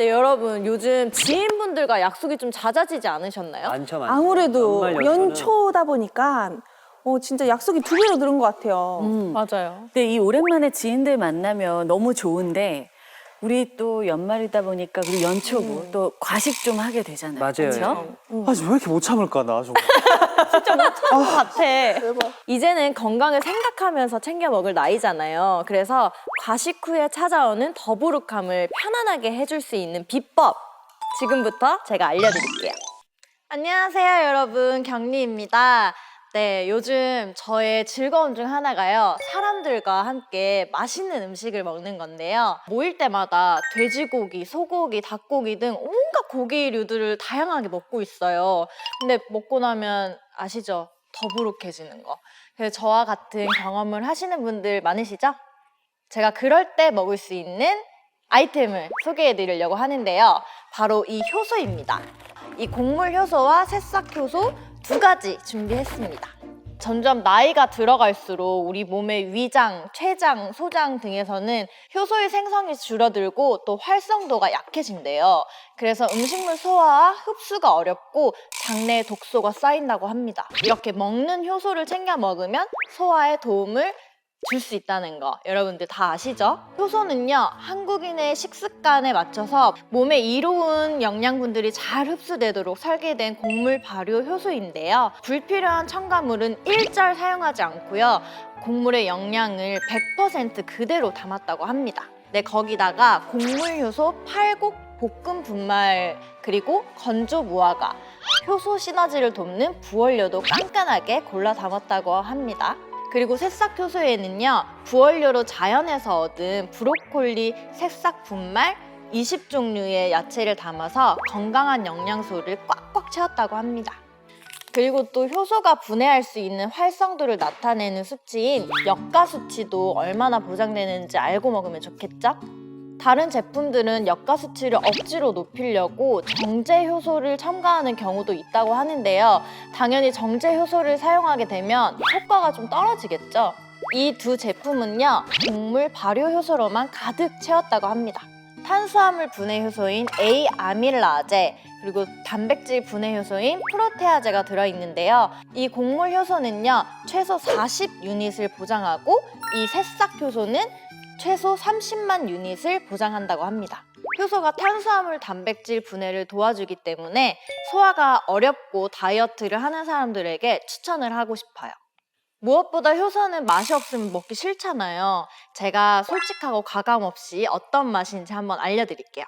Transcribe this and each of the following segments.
네, 여러분 요즘 지인분들과 약속이 좀 잦아지지 않으셨나요? 많죠, 많죠. 아무래도 연말 연초는 연초다 보니까 어, 진짜 약속이 두 배로 늘은 것 같아요. 음. 맞아요. 근데 이 오랜만에 지인들 만나면 너무 좋은데 우리 또 연말이다 보니까 그리고 연초고 또 과식 좀 하게 되잖아요. 맞아요. 그렇죠? 아, 왜 이렇게 못 참을까, 나 정말. 같아. 이제는 건강을 생각하면서 챙겨 먹을 나이잖아요. 그래서 과식 후에 찾아오는 더부룩함을 편안하게 해줄 수 있는 비법 지금부터 제가 알려드릴게요. 안녕하세요, 여러분. 경리입니다. 네, 요즘 저의 즐거움 중 하나가요. 사람들과 함께 맛있는 음식을 먹는 건데요. 모일 때마다 돼지고기, 소고기, 닭고기 등 온갖 고기류들을 다양하게 먹고 있어요. 근데 먹고 나면 아시죠? 더부룩해지는 거. 그래서 저와 같은 경험을 하시는 분들 많으시죠? 제가 그럴 때 먹을 수 있는 아이템을 소개해 드리려고 하는데요. 바로 이 효소입니다. 이 곡물 효소와 새싹 효소 두 가지 준비했습니다. 점점 나이가 들어갈수록 우리 몸의 위장, 췌장, 소장 등에서는 효소의 생성이 줄어들고 또 활성도가 약해진대요. 그래서 음식물 소화와 흡수가 어렵고 장내에 독소가 쌓인다고 합니다. 이렇게 먹는 효소를 챙겨 먹으면 소화에 도움을 줄 수 있다는 거. 여러분들 다 아시죠? 효소는요 한국인의 식습관에 맞춰서 몸에 이로운 영양분들이 잘 흡수되도록 설계된 곡물 발효 효소인데요. 불필요한 첨가물은 일절 사용하지 않고요. 곡물의 영양을 100% 그대로 담았다고 합니다. 네 거기다가 곡물 효소 팔곡 볶음 분말 그리고 건조 무화과 효소 시너지를 돕는 부원료도 깐깐하게 골라 담았다고 합니다. 그리고 새싹 효소에는요 부원료로 자연에서 얻은 브로콜리 새싹 분말 20종류의 야채를 담아서 건강한 영양소를 꽉꽉 채웠다고 합니다. 그리고 또 효소가 분해할 수 있는 활성도를 나타내는 수치인 역가 수치도 얼마나 보장되는지 알고 먹으면 좋겠죠? 다른 제품들은 역가 수치를 억지로 높이려고 정제 효소를 첨가하는 경우도 있다고 하는데요. 당연히 정제 효소를 사용하게 되면 효과가 좀 떨어지겠죠. 이 두 제품은요, 곡물 발효 효소로만 가득 채웠다고 합니다. 탄수화물 분해 효소인 A아밀라제 그리고 단백질 분해 효소인 프로테아제가 들어있는데요. 이 곡물 효소는요, 최소 40 유닛을 보장하고 이 새싹 효소는 최소 30만 유닛을 보장한다고 합니다. 효소가 탄수화물 단백질 분해를 도와주기 때문에 소화가 어렵고 다이어트를 하는 사람들에게 추천을 하고 싶어요. 무엇보다 효소는 맛이 없으면 먹기 싫잖아요. 제가 솔직하고 가감 없이 어떤 맛인지 한번 알려드릴게요.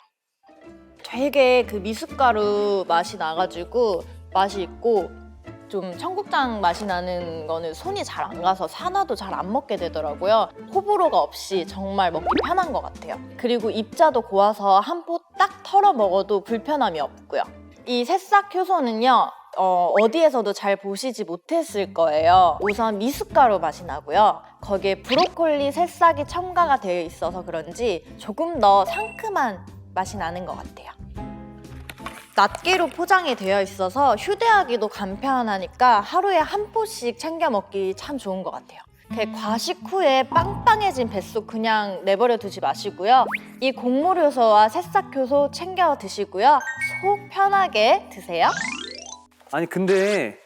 되게 그 미숫가루 맛이 나가지고 맛이 있고 좀 청국장 맛이 나는 거는 손이 잘 안 가서 사나도 잘 안 먹게 되더라고요. 호불호가 없이 정말 먹기 편한 것 같아요. 그리고 입자도 고와서 한 포 딱 털어 먹어도 불편함이 없고요. 이 새싹 효소는요. 어, 어디에서도 잘 보시지 못했을 거예요. 우선 미숫가루 맛이 나고요. 거기에 브로콜리 새싹이 첨가가 되어 있어서 그런지 조금 더 상큼한 맛이 나는 것 같아요. 낱개로 포장이 되어 있어서 휴대하기도 간편하니까 하루에 한 포씩 챙겨 먹기 참 좋은 것 같아요. 그 과식 후에 빵빵해진 뱃속 그냥 내버려 두지 마시고요. 이 곡물 효소와 새싹 효소 챙겨 드시고요. 속 편하게 드세요. 아니, 근데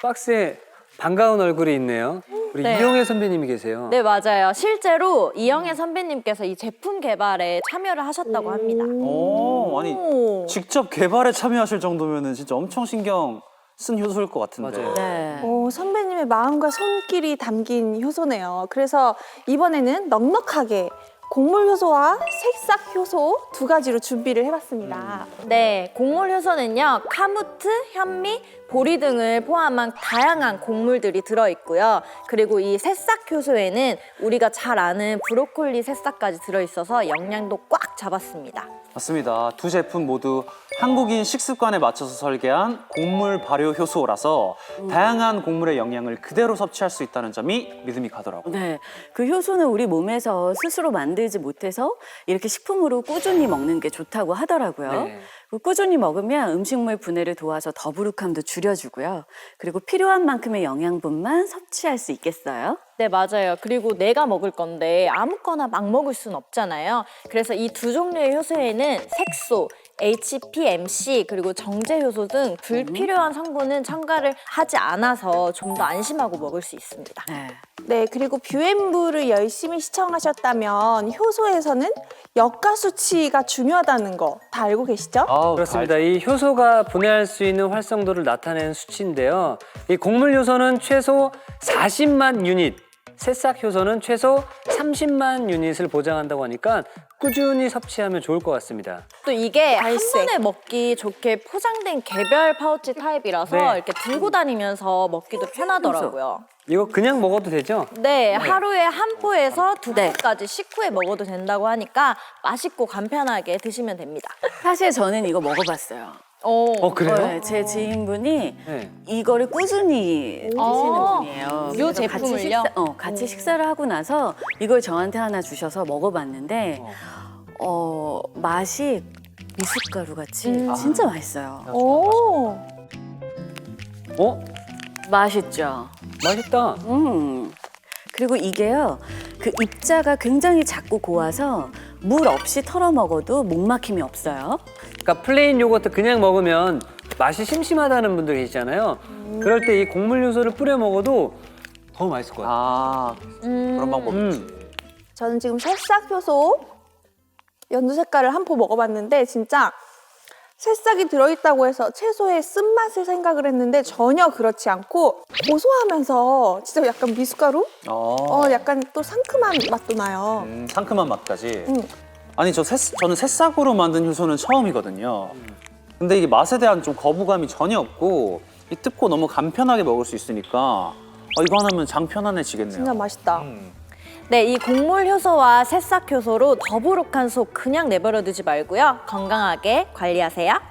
박스에 반가운 얼굴이 있네요. 우리 네. 이영애 선배님이 계세요. 네, 맞아요. 실제로 이영애 선배님께서 이 제품 개발에 참여를 하셨다고 합니다. 오, 아니, 오. 직접 개발에 참여하실 정도면은 진짜 엄청 신경 쓴 효소일 것 같은데. 맞아요. 네. 어, 선배님의 마음과 손길이 담긴 효소네요. 그래서 이번에는 넉넉하게 곡물 효소와 색싹 효소 두 가지로 준비를 해봤습니다. 네, 곡물 효소는요, 카무트, 현미, 보리 등을 포함한 다양한 곡물들이 들어있고요. 그리고 이 새싹 효소에는 우리가 잘 아는 브로콜리 새싹까지 들어있어서 영양도 꽉 잡았습니다. 맞습니다. 두 제품 모두 한국인 식습관에 맞춰서 설계한 곡물 발효 효소라서 다양한 곡물의 영양을 그대로 섭취할 수 있다는 점이 믿음이 가더라고요. 네. 그 효소는 우리 몸에서 스스로 만들 만들지 못해서 이렇게 식품으로 꾸준히 먹는 게 좋다고 하더라고요. 네. 그리고 꾸준히 먹으면 음식물 분해를 도와서 더부룩함도 줄여주고요. 그리고 필요한 만큼의 영양분만 섭취할 수 있겠어요. 네, 맞아요. 그리고 내가 먹을 건데 아무거나 막 먹을 순 없잖아요. 그래서 이 두 종류의 효소에는 색소, HPMC 그리고 정제 효소 등 불필요한 성분은 첨가를 하지 않아서 좀 더 안심하고 먹을 수 있습니다. 네. 네, 그리고 뷰앤부를 열심히 시청하셨다면 효소에서는 역가 수치가 중요하다는 거 다 알고 계시죠? 아우, 그렇습니다. 이 효소가 분해할 수 있는 활성도를 나타내는 수치인데요. 이 곡물 효소는 최소 40만 유닛, 새싹 효소는 최소 30만 유닛을 보장한다고 하니까 꾸준히 섭취하면 좋을 것 같습니다. 또 이게 한 갈색. 번에 먹기 좋게 포장된 개별 파우치 타입이라서 네. 이렇게 들고 다니면서 먹기도 편하더라고요. 이거 그냥 먹어도 되죠? 네, 하루에 한 포에서 두 포까지 식후에 먹어도 된다고 하니까 맛있고 간편하게 드시면 됩니다. 사실 저는 이거 먹어봤어요. 오, 어, 그래요? 네, 제 지인분이 네. 이거를 꾸준히 드시는 아, 분이에요. 요 그래서 같이 제품을요? 식사, 어, 같이 식사를 하고 나서 이걸 저한테 하나 주셔서 먹어봤는데 어, 맛이 미숫가루 같이 음. 진짜 맛있어요. 오, 어? 맛있죠. 맛있다. 음. 그리고 이게요, 그 입자가 굉장히 작고 고와서 물 없이 털어 먹어도 목 막힘이 없어요. 그러니까 플레인 요거트 그냥 먹으면 맛이 심심하다는 분들 계시잖아요. 그럴 때 이 곡물 요소를 뿌려 먹어도 더 맛있을 것 같아요. 아, 그런 방법이 있지. 음. 저는 지금 새싹 효소 연두 색깔을 한 포 먹어봤는데 진짜 새싹이 들어있다고 해서 채소의 쓴맛을 생각을 했는데 전혀 그렇지 않고 고소하면서 진짜 약간 미숫가루? 어. 어, 약간 또 상큼한 맛도 나요. 음, 상큼한 맛까지. 음. 아니 저 새, 저는 새싹으로 만든 효소는 처음이거든요. 근데 이게 맛에 대한 좀 거부감이 전혀 없고 이 뜯고 너무 간편하게 먹을 수 있으니까 어, 이거 하나면 장 편안해지겠네요. 진짜 맛있다. 네, 이 곡물 효소와 새싹 효소로 더부룩한 속 그냥 내버려 두지 말고요. 건강하게 관리하세요.